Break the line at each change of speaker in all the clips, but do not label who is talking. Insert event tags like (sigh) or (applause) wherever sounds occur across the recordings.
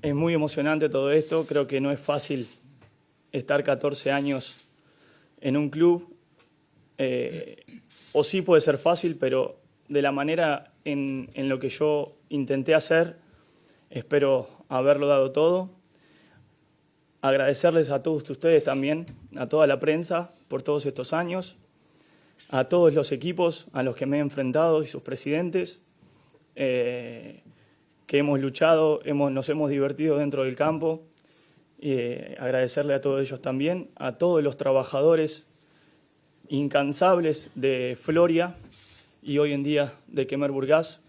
Es muy emocionante todo esto. Creo que no es fácil estar 14 años en un club. Eh, o sí puede ser fácil, pero de la manera en, en lo que yo intenté hacer, espero haberlo dado todo. Agradecerles a todos ustedes también, a toda la prensa, por todos estos años, a todos los equipos a los que me he enfrentado y sus presidentes, eh, que hemos luchado, hemos, nos hemos divertido dentro del campo. Eh, agradecerle a todos ellos también, a todos los trabajadores incansables de Floria y hoy en día de Quemer Burgás,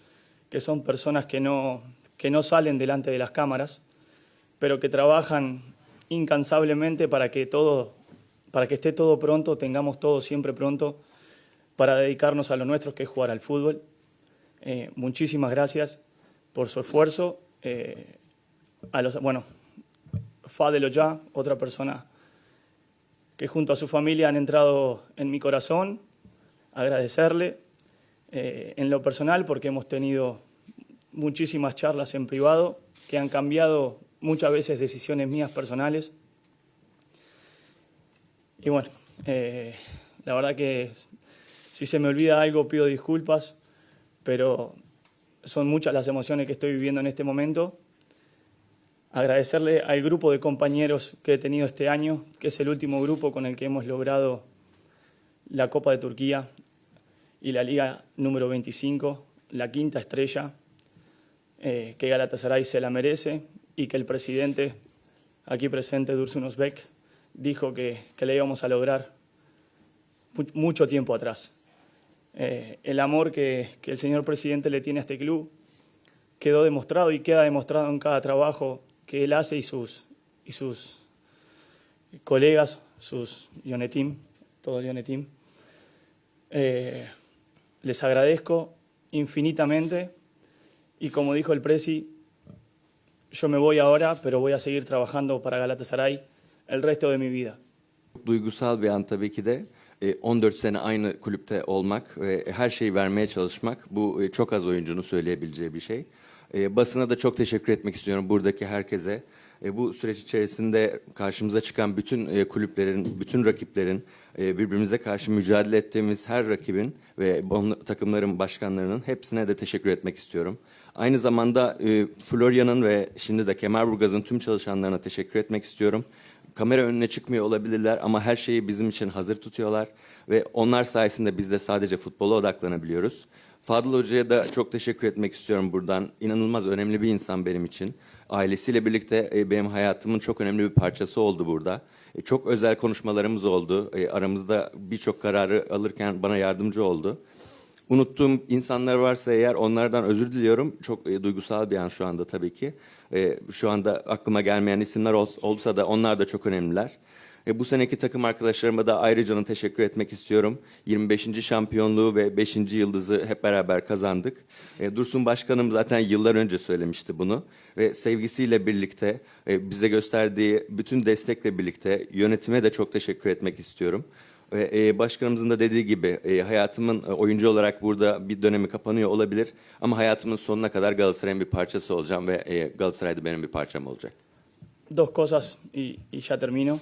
que son personas que no, que no salen delante de las cámaras, pero que trabajan incansablemente para que todo, para que esté todo pronto, tengamos todo siempre pronto para dedicarnos a lo nuestro, que es jugar al fútbol. Eh, muchísimas gracias por su esfuerzo. Eh, a los, bueno, Fadelo ya, otra persona que junto a su familia han entrado en mi corazón, agradecerle eh, en lo personal porque hemos tenido muchísimas charlas en privado que han cambiado muchas veces decisiones mías personales. Y bueno, eh, la verdad que si se me olvida algo pido disculpas, pero son muchas las emociones que estoy viviendo en este momento. Agradecerle al grupo de compañeros que he tenido este año, que es el último grupo con el que hemos logrado la Copa de Turquía y la Liga número 25, la quinta estrella, eh, que Galatasaray se la merece y que el presidente, aquí presente, Dursun Özbek, dijo que, que le íbamos a lograr mucho tiempo atrás. Eh, el amor que, el señor presidente le tiene a este club quedó demostrado y queda demostrado en cada trabajo que él hace y sus, y sus colegas, sus Yonetim, todo Yonetim. Eh, les agradezco infinitamente y como dijo el Presi, yo me voy ahora, pero voy a seguir trabajando para Galatasaray el resto de mi vida.
E, 14 sene aynı kulüpte olmak ve her şeyi vermeye çalışmak bu e, çok az oyuncunun söyleyebileceği bir şey. E, basına da çok teşekkür etmek istiyorum buradaki herkese. E, bu süreç içerisinde karşımıza çıkan bütün e, kulüplerin, bütün rakiplerin, e, birbirimize karşı mücadele ettiğimiz her rakibin ve takımların başkanlarının hepsine de teşekkür etmek istiyorum. Aynı zamanda e, Florya'nın ve şimdi de Kemerburgaz'ın tüm çalışanlarına teşekkür etmek istiyorum. Kamera önüne çıkmıyor olabilirler ama her şeyi bizim için hazır tutuyorlar ve onlar sayesinde biz de sadece futbola odaklanabiliyoruz. Fadıl Hoca'ya da çok teşekkür etmek istiyorum buradan. İnanılmaz önemli bir insan benim için. Ailesiyle birlikte e, benim hayatımın çok önemli bir parçası oldu burada. E, Çok özel konuşmalarımız oldu. E, Aramızda birçok kararı alırken bana yardımcı oldu. Unuttuğum insanlar varsa eğer onlardan özür diliyorum. Çok e, duygusal bir an şu anda tabii ki. E, şu anda aklıma gelmeyen isimler ol, olsa da onlar da çok önemliler. E, bu seneki takım arkadaşlarıma da ayrıca teşekkür etmek istiyorum. 25. şampiyonluğu ve 5. yıldızı hep beraber kazandık. E, Dursun Başkanım zaten yıllar önce söylemişti bunu. Ve sevgisiyle birlikte e, bize gösterdiği bütün destekle birlikte yönetime de çok teşekkür etmek istiyorum. E, başkanımızın da dediği gibi e, hayatımın e, oyuncu olarak burada bir dönemi kapanıyor olabilir. Ama hayatımın sonuna kadar Galatasaray'ın bir parçası olacağım ve e, Galatasaray'da benim bir parçam olacak.
Dos cosas y, y ya termino.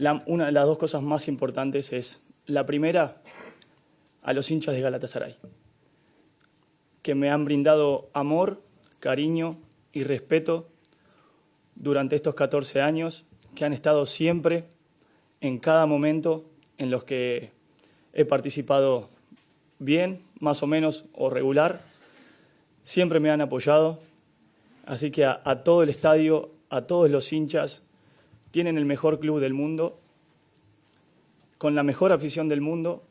La- una de las dos cosas más importantes es, la primera, a los hinchas de Galatasaray, que me han brindado amor, cariño y respeto durante estos 14 años, que han estado siempre, en cada momento en los que he participado bien, más o menos, o regular, siempre me han apoyado. Así que a, a todo el estadio, a todos los hinchas, tienen el mejor club del mundo, con la mejor afición del mundo.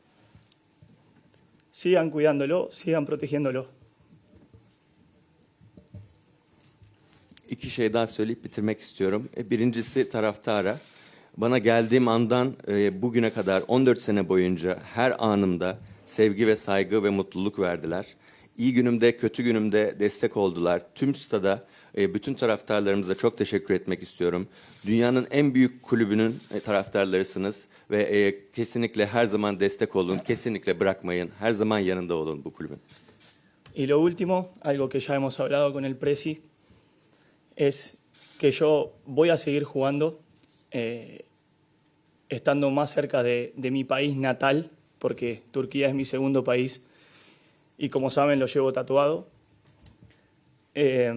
Sigan cuidándolo, sigan protegiéndolo.
İki şey daha söyleyip bitirmek istiyorum. E, Birincisi taraftara. Bana geldiğim andan e, bugüne kadar 14 sene boyunca her anımda sevgi ve saygı ve mutluluk verdiler. İyi günümde, kötü günümde destek oldular. Tüm stada e, bütün taraftarlarımıza çok teşekkür etmek istiyorum. Dünyanın en büyük kulübünün e, taraftarlarısınız ve e, kesinlikle her zaman destek olun, kesinlikle bırakmayın. Her zaman yanında olun bu kulübün.
Y lo último, algo que ya hemos hablado con el Presi, es que yo voy a seguir jugando eh, estando más cerca de, mi país natal, porque Turquía es mi segundo país y como saben lo llevo tatuado. Eh,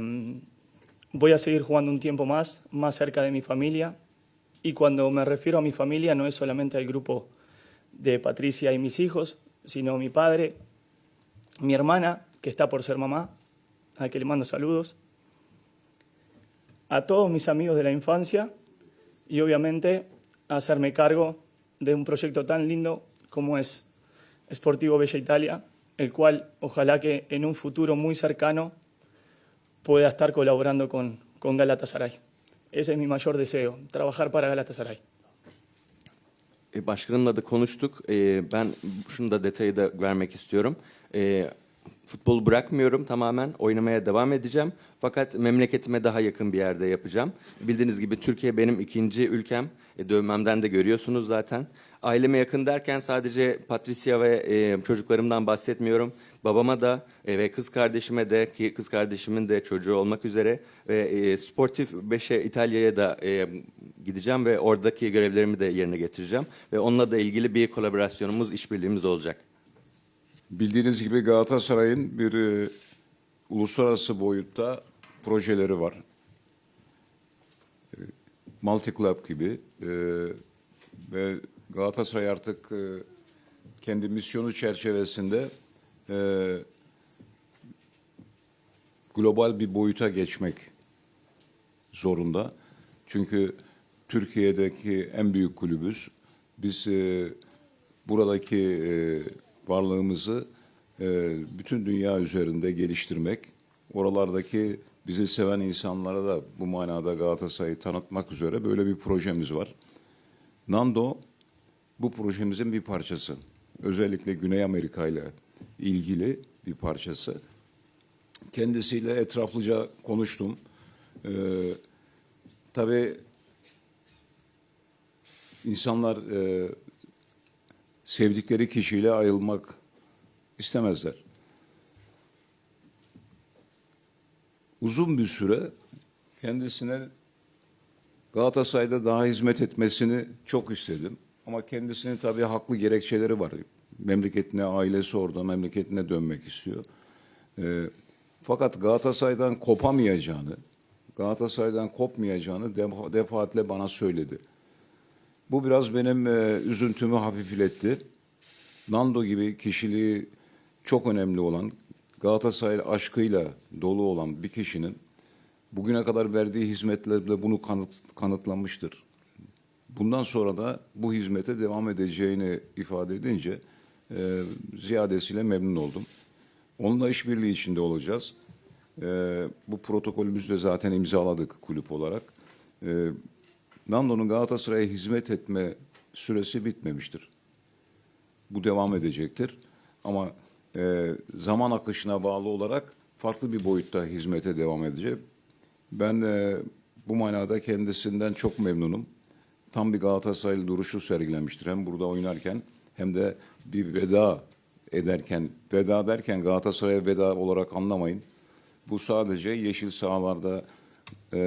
voy a seguir jugando un tiempo más, más cerca de mi familia. Y cuando me refiero a mi familia no es solamente el grupo de Patricia y mis hijos, sino mi padre, mi hermana, que está por ser mamá, a que le mando saludos, a todos mis amigos de la infancia y obviamente hacerme cargo de un proyecto tan lindo como es Sportivo Bella Italia, el cual ojalá que en un futuro muy cercano pueda estar colaborando con, con Galatasaray. Ese es mi mayor deseo, trabajar para Galatasaray.
E, Başkanımla da konuştuk. E, ben şunu da detayı da vermek istiyorum. Futbolu bırakmıyorum tamamen. Oynamaya devam edeceğim. Fakat memleketime daha yakın bir yerde yapacağım. Bildiğiniz gibi Türkiye benim ikinci ülkem. E, dövmemden de görüyorsunuz zaten. Aileme yakın derken sadece Patricia ve e, çocuklarımdan bahsetmiyorum. Babama da e, ve kız kardeşime de ki kız kardeşimin de çocuğu olmak üzere ve e, Sportif 5'e İtalya'ya da e, gideceğim ve oradaki görevlerimi de yerine getireceğim ve onunla da ilgili bir kolaborasyonumuz, işbirliğimiz olacak.
Bildiğiniz gibi Galatasaray'ın bir e, uluslararası boyutta projeleri var. E, Multi Club gibi e, ve Galatasaray artık e, kendi misyonu çerçevesinde e, global bir boyuta geçmek zorunda. Çünkü Türkiye'deki en büyük kulübüz. Biz e, buradaki e, varlığımızı e, bütün dünya üzerinde geliştirmek, oralardaki bizi seven insanlara da bu manada Galatasaray'ı tanıtmak üzere böyle bir projemiz var. Nando bu projemizin bir parçası. Özellikle Güney Amerika ile ilgili bir parçası. Kendisiyle etraflıca konuştum. Ee, tabii insanlar e, sevdikleri kişiyle ayrılmak istemezler. Uzun bir süre kendisine Galatasaray'da daha hizmet etmesini çok istedim. Ama kendisinin tabii haklı gerekçeleri var. Memleketine, ailesi orada, memleketine dönmek istiyor. Ee, fakat Galatasaray'dan kopamayacağını, Galatasaray'dan kopmayacağını defa- defaatle bana söyledi. Bu biraz benim e, üzüntümü hafifletti. Nando gibi kişiliği çok önemli olan, Galatasaray aşkıyla dolu olan bir kişinin bugüne kadar verdiği hizmetlerle bunu kanıt, kanıtlamıştır. Bundan sonra da bu hizmete devam edeceğini ifade edince e, ziyadesiyle memnun oldum. Onunla işbirliği içinde olacağız. E, bu protokolümüzü de zaten imzaladık kulüp olarak. E, Nando'nun Galatasaray'a hizmet etme süresi bitmemiştir. Bu devam edecektir. Ama e, zaman akışına bağlı olarak farklı bir boyutta hizmete devam edecek. Ben e, bu manada kendisinden çok memnunum. Tam bir Galatasaraylı duruşu sergilemiştir. Hem burada oynarken hem de bir veda ederken, veda derken Galatasaray'a veda olarak anlamayın. Bu sadece yeşil sahalarda e,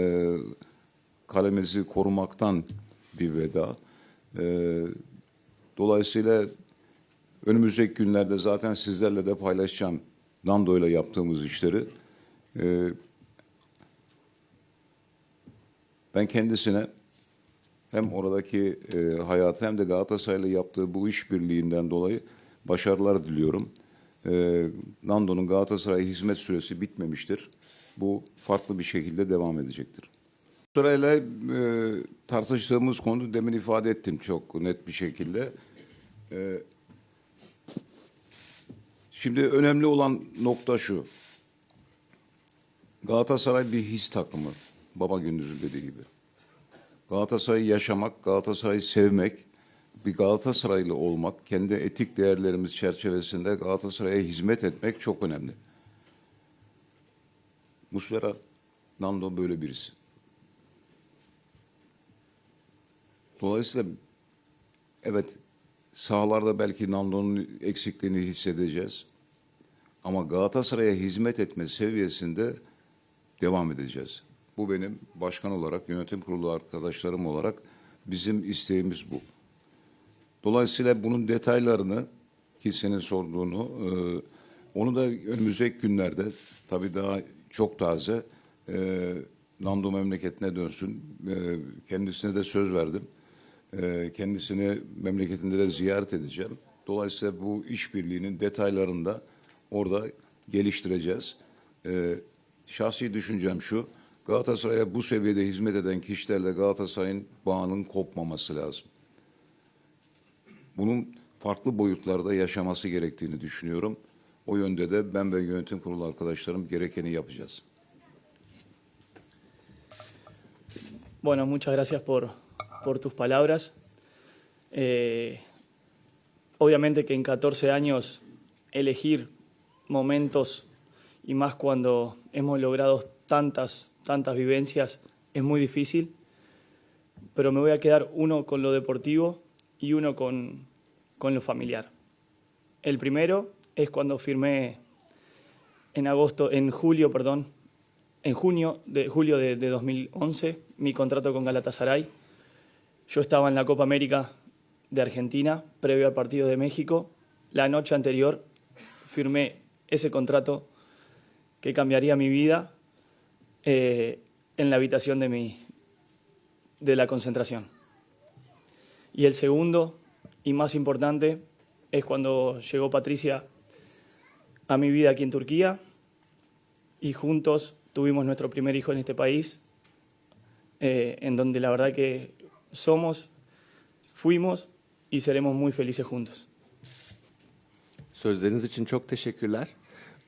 kalemizi korumaktan bir veda. Ee, dolayısıyla önümüzdeki günlerde zaten sizlerle de paylaşacağım Nando ile yaptığımız işleri. Ee, ben kendisine hem oradaki e, hayatı hem de Galatasaray'la yaptığı bu işbirliğinden dolayı başarılar diliyorum. Ee, Nando'nun Galatasaray'a hizmet süresi bitmemiştir. Bu farklı bir şekilde devam edecektir. Sırayla e, tartıştığımız konu demin ifade ettim çok net bir şekilde. E, şimdi önemli olan nokta şu. Galatasaray bir his takımı. Baba Gündüz'ün dediği gibi. Galatasaray'ı yaşamak, Galatasaray'ı sevmek, bir Galatasaraylı olmak, kendi etik değerlerimiz çerçevesinde Galatasaray'a hizmet etmek çok önemli. Muslera, Nando böyle birisi. Dolayısıyla evet sahalarda belki Nando'nun eksikliğini hissedeceğiz. Ama Galatasaray'a hizmet etme seviyesinde devam edeceğiz. Bu benim başkan olarak, yönetim kurulu arkadaşlarım olarak bizim isteğimiz bu. Dolayısıyla bunun detaylarını ki senin sorduğunu e, onu da önümüzdeki günlerde tabii daha çok taze e, Nando memleketine dönsün. E, kendisine de söz verdim. E, kendisini memleketinde de ziyaret edeceğim. Dolayısıyla bu işbirliğinin detaylarını da orada geliştireceğiz. E, şahsi düşüncem şu, Galatasaray'a bu seviyede hizmet eden kişilerle Galatasaray'ın bağının kopmaması lazım. Bunun farklı boyutlarda yaşaması gerektiğini düşünüyorum. O yönde de ben ve yönetim kurulu arkadaşlarım gerekeni yapacağız.
Bueno, muchas gracias por, por tus palabras. Eh, obviamente que en 14 años elegir momentos y más cuando hemos logrado tantas, tantas vivencias es muy difícil, pero me voy a quedar uno con lo deportivo y uno con, con lo familiar. El primero es cuando firmé en agosto, en julio, perdón, en junio de julio de, de 2011 mi contrato con Galatasaray. Yo estaba en la Copa América de Argentina, previo al partido de México. La noche anterior firmé ese contrato que cambiaría mi vida eh, en la habitación de, mi, de la concentración. Y el segundo, y más importante, es cuando llegó Patricia a mi vida aquí en Turquía y juntos tuvimos nuestro primer hijo en este país, eh, en donde la verdad que somos, fuimos y seremos muy felices juntos.
Sözleriniz için çok teşekkürler.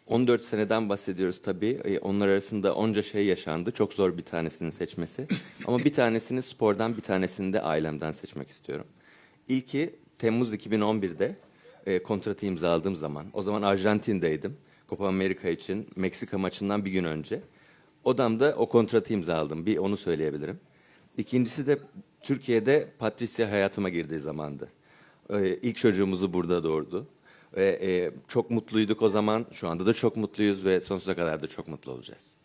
14 seneden bahsediyoruz tabii. E, Onlar arasında onca şey yaşandı. Çok zor bir tanesini seçmesi. (laughs) Ama bir tanesini spordan, bir tanesini de ailemden seçmek istiyorum. İlki Temmuz 2011'de e, kontratı imzaladığım zaman. O zaman Arjantin'deydim. Copa Amerika için Meksika maçından bir gün önce. Odamda o kontratı imzaladım. Bir onu söyleyebilirim. İkincisi de Türkiye'de Patricia hayatıma girdiği zamandı. Ee, ilk çocuğumuzu burada doğurdu. Ve e, çok mutluyduk o zaman. Şu anda da çok mutluyuz ve sonsuza kadar da çok mutlu olacağız.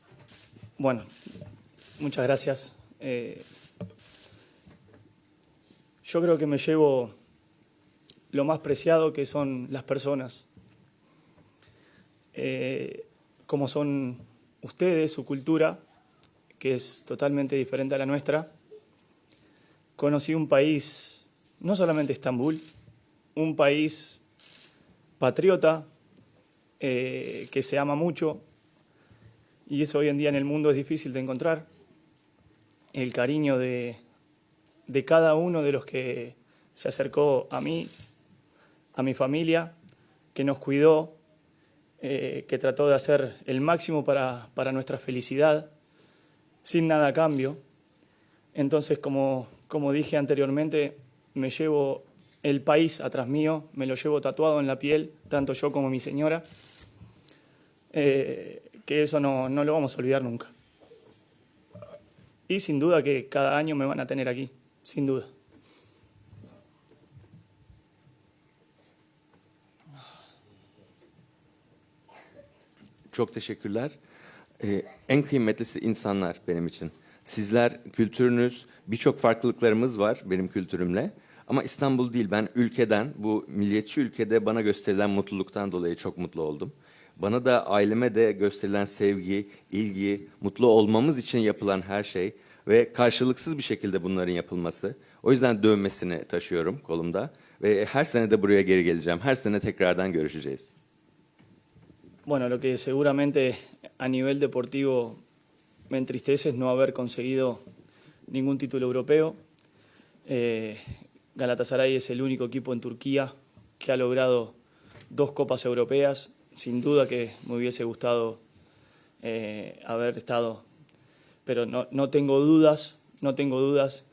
Bueno, muchas gracias. Eh, yo creo que me llevo lo más preciado que son las personas. Eh, como son ustedes, su cultura, que es totalmente diferente a la nuestra. Conocí un país, no solamente Estambul, un país patriota, eh, que se ama mucho, y eso hoy en día en el mundo es difícil de encontrar. El cariño de, de cada uno de los que se acercó a mí, a mi familia, que nos cuidó, eh, que trató de hacer el máximo para, para nuestra felicidad, sin nada a cambio. Entonces, como, como dije anteriormente, me llevo el país atrás mío, me lo llevo tatuado en la piel, tanto yo como mi señora, eh, que eso no, no lo vamos a olvidar nunca. Y sin duda que cada año me van a tener aquí, sin duda.
Çok teşekkürler. Ee, en kıymetlisi insanlar benim için. Sizler kültürünüz, birçok farklılıklarımız var benim kültürümle. Ama İstanbul değil, ben ülkeden, bu milliyetçi ülkede bana gösterilen mutluluktan dolayı çok mutlu oldum. Bana da aileme de gösterilen sevgi, ilgi, mutlu olmamız için yapılan her şey ve karşılıksız bir şekilde bunların yapılması. O yüzden dövmesini taşıyorum kolumda ve her sene de buraya geri geleceğim. Her sene tekrardan görüşeceğiz.
Bueno, lo que seguramente a nivel deportivo me entristece es no haber conseguido ningún título europeo. Eh, Galatasaray es el único equipo en Turquía que ha logrado dos copas europeas. Sin duda que me hubiese gustado eh, haber estado, pero no, no tengo dudas, no tengo dudas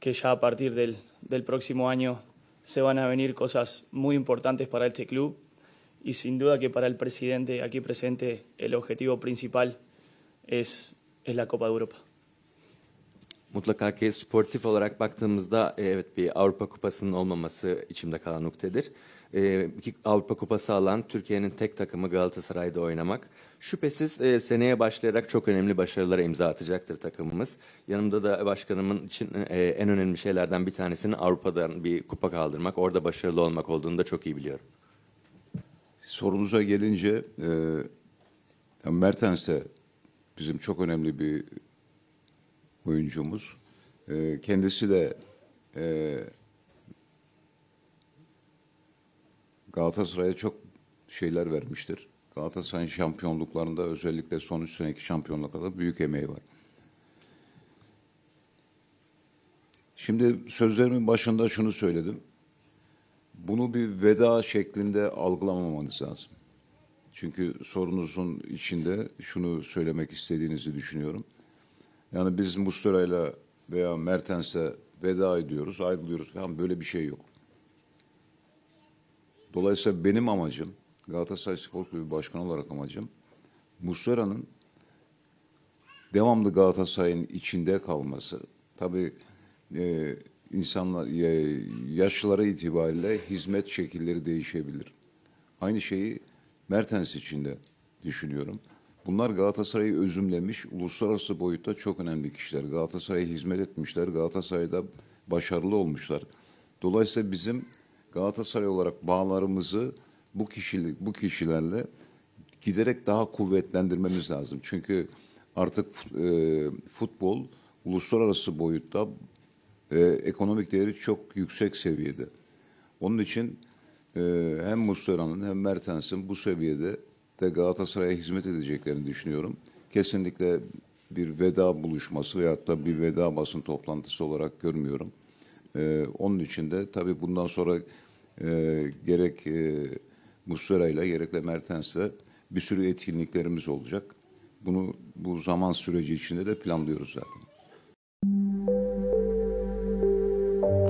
que ya a partir del, del próximo año se van a venir cosas muy importantes para este club y sin duda que para el presidente aquí presente el objetivo principal es, es la Copa de Europa.
Mutlaka ki sportif olarak baktığımızda e, evet bir Avrupa Kupası'nın olmaması içimde kalan noktadır. E, iki Avrupa Kupası alan Türkiye'nin tek takımı Galatasaray'da oynamak. Şüphesiz e, seneye başlayarak çok önemli başarılara imza atacaktır takımımız. Yanımda da başkanımın için e, en önemli şeylerden bir tanesinin Avrupa'dan bir kupa kaldırmak, orada başarılı olmak olduğunu da çok iyi biliyorum.
Sorunuza gelince e, Mertens de bizim çok önemli bir oyuncumuz. E, kendisi de e, Galatasaray'a çok şeyler vermiştir. Galatasaray'ın şampiyonluklarında özellikle son üç seneki şampiyonluklarda büyük emeği var. Şimdi sözlerimin başında şunu söyledim. Bunu bir veda şeklinde algılamamanız lazım. Çünkü sorunuzun içinde şunu söylemek istediğinizi düşünüyorum. Yani biz Muslera'yla veya Mertens'le veda ediyoruz, ayrılıyoruz falan böyle bir şey yok. Dolayısıyla benim amacım, Galatasaray Spor Kulübü Başkanı olarak amacım, Muslera'nın devamlı Galatasaray'ın içinde kalması. Tabii e, insanlar e, yaşları itibariyle hizmet şekilleri değişebilir. Aynı şeyi Mertens için de düşünüyorum. Bunlar Galatasaray'ı özümlemiş, uluslararası boyutta çok önemli kişiler. Galatasaray'a hizmet etmişler, Galatasaray'da başarılı olmuşlar. Dolayısıyla bizim Galatasaray olarak bağlarımızı bu kişilik bu kişilerle giderek daha kuvvetlendirmemiz lazım. Çünkü artık e, futbol uluslararası boyutta e, ekonomik değeri çok yüksek seviyede. Onun için e, hem Muslera'nın hem Mertens'in bu seviyede de Galatasaray'a hizmet edeceklerini düşünüyorum. Kesinlikle bir veda buluşması veyahut da bir veda basın toplantısı olarak görmüyorum. E, onun için de tabii bundan sonra e, gerek e, Muslera'yla gerek de Mertens'le bir sürü etkinliklerimiz olacak. Bunu bu zaman süreci içinde de planlıyoruz zaten.